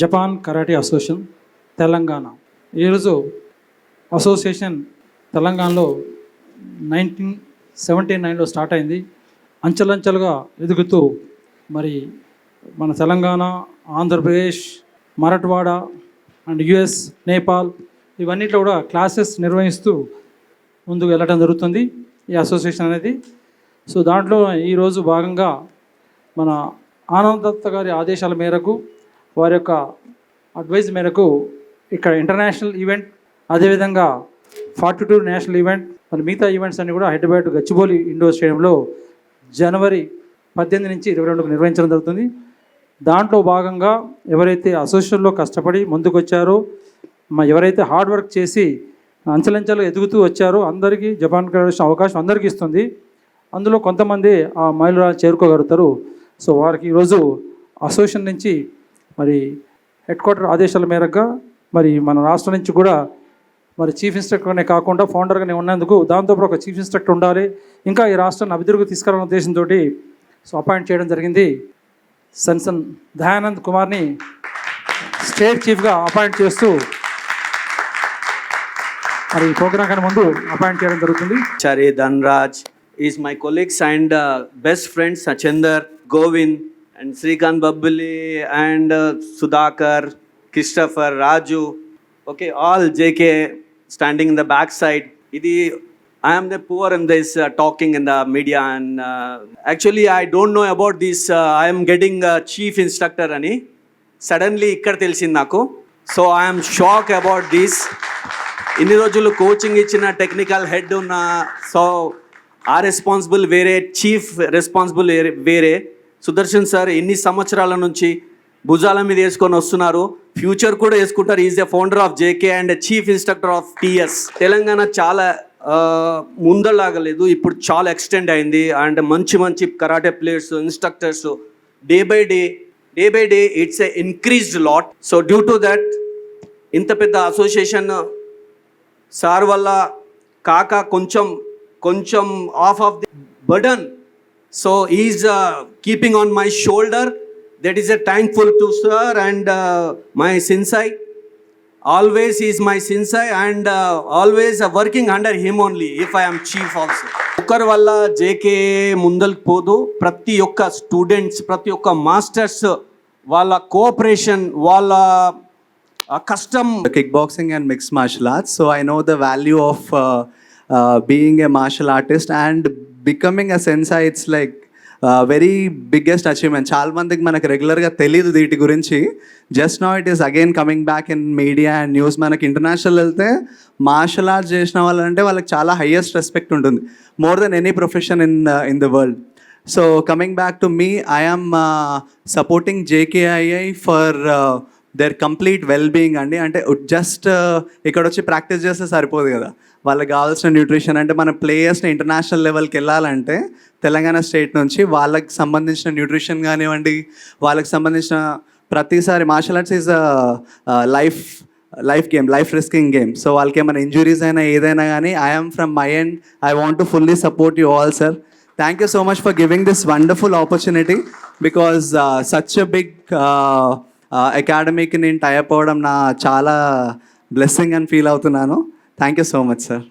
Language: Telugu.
Japan karate association Telangana. ఈరోజు అసోసియేషన్ తెలంగాణలో నైన్టీన్ సెవెంటీ నైన్లో స్టార్ట్ అయింది. అంచెలంచెలుగా ఎదుగుతూ మరి మన తెలంగాణ ఆంధ్రప్రదేశ్ మరట్వాడ అండ్ యుఎస్ నేపాల్ ఇవన్నిట్లో కూడా క్లాసెస్ నిర్వహిస్తూ ముందుకు వెళ్ళడం జరుగుతుంది ఈ అసోసియేషన్ అనేది. సో దాంట్లో ఈరోజు భాగంగా మన ఆనందత్త గారి ఆదేశాల మేరకు వారి యొక్క అడ్వైజ్ మేరకు ఇక్కడ ఇంటర్నేషనల్ ఈవెంట్ అదేవిధంగా ఫార్టీ టూ నేషనల్ ఈవెంట్ మరి మిగతా ఈవెంట్స్ అన్ని కూడా హైదరాబాద్ గచ్చిబౌలి ఇండోర్ స్టేడియంలో జనవరి పద్దెనిమిది నుంచి ఇరవై రెండుకు నిర్వహించడం జరుగుతుంది. దాంట్లో భాగంగా ఎవరైతే అసోసియేషన్లో కష్టపడి ముందుకు వచ్చారో మా ఎవరైతే హార్డ్ వర్క్ చేసి అంచెలంచెలు ఎదుగుతూ వచ్చారో అందరికీ జపాన్ ఫెడరేషన్ అవకాశం అందరికీ ఇస్తుంది. అందులో కొంతమంది ఆ మైలు చేరుకోగలుగుతారు. సో వారికి ఈరోజు అసోసియేషన్ నుంచి మరి హెడ్ క్వార్టర్ ఆదేశాల మేరకు మరి మన రాష్ట్రం నుంచి కూడా మరి చీఫ్ ఇన్స్ట్రక్టర్నే కాకుండా ఫౌండర్గానే ఉన్నందుకు దాంతోపాటు ఒక చీఫ్ ఇన్స్ట్రక్టర్ ఉండాలి. ఇంకా ఈ రాష్ట్రాన్ని అభివృద్ధికి తీసుకురావాలనే ఉద్దేశంతో సో అపాయింట్ చేయడం జరిగింది. సన్సన్ దయానంద్ కుమార్ని స్టేట్ చీఫ్గా అపాయింట్ చేస్తూ మరి ఈ ప్రోగ్రాం కన్నా ముందు అపాయింట్ చేయడం జరుగుతుంది. Chari Dhanraj is my colleagues and uh, best friends friends Govind. And Srikanth Babbuli and Sudhakar Christopher Raju okay all JK standing in the back side ఇది I'm the poor in this talking in the media and actually I don't know about this I'm getting chief instructor అని సడన్లీ ఇక్కడ తెలిసింది నాకు. So I'm shock about this ఇన్ని రోజులు కోచింగ్ ఇచ్చిన టెక్నికల్ హెడ్ ఉన్న సో ఆ రెస్పాన్సిబుల్ వేరే చీఫ్ రెస్పాన్సిబుల్ వేరే వేరే. సుదర్శన్ సార్ ఎన్ని సంవత్సరాల నుంచి భుజాల మీద వేసుకొని వస్తున్నారు? ఫ్యూచర్ కూడా వేసుకుంటారు. Is a founder of JK and chief instructor of TS Telangana చాలా ముందలాగలేదు ఇప్పుడు చాలా ఎక్స్టెండ్ అయింది. అండ్ మంచి మంచి karate players instructors day by day day by day it's a increased lot so due to that ఇంత పెద్ద అసోసియేషన్ సార్ వల్ల కాక కొంచెం కొంచెం off off the burden so is keeping on my shoulder that is a thankful to sir and my sensei always is my sensei and always working under him only if I'm chief also ఒకరి వల్ల జేకే ముందలకు పోదు ప్రతి ఒక్క స్టూడెంట్స్ ప్రతి ఒక్క మాస్టర్స్ వాళ్ళ కోఆపరేషన్ వాళ్ళ కష్టం kick boxing and mix martial arts so I know the value of being a martial artist and becoming a sensei it's like very biggest achievement చాలా మందికి మనకు రెగ్యులర్గా తెలియదు వీటి గురించి. Just know it is again coming back in media and news మనకి ఇంటర్నేషనల్ వెళ్తే మార్షల్ ఆర్ట్స్ చేసిన వాళ్ళంటే వాళ్ళకి చాలా హయ్యెస్ట్ రెస్పెక్ట్ ఉంటుంది. More than any profession in in the world so coming back to me I supporting JKII for their complete well being అండి. అంటే జస్ట్ ఇక్కడ వచ్చి ప్రాక్టీస్ చేస్తే సరిపోదు కదా. వాళ్ళకి కావాల్సిన న్యూట్రిషన్ అంటే మన ప్లేయర్స్ని ఇంటర్నేషనల్ లెవెల్కి వెళ్ళాలంటే తెలంగాణ స్టేట్ నుంచి వాళ్ళకి సంబంధించిన న్యూట్రిషన్ కానివ్వండి వాళ్ళకి సంబంధించిన ప్రతిసారి martial arts is life life game life risking game so వాళ్ళకి ఏమైనా ఇంజురీస్ అయినా ఏదైనా కానీ I'm from my end I want to fully support you all sir thank you so much for giving this wonderful opportunity because such a big అకాడమీకి నేను టైప్ అవ్వడం నా చాలా బ్లెస్సింగ్ అని ఫీల్ అవుతున్నాను. Thank you so much sir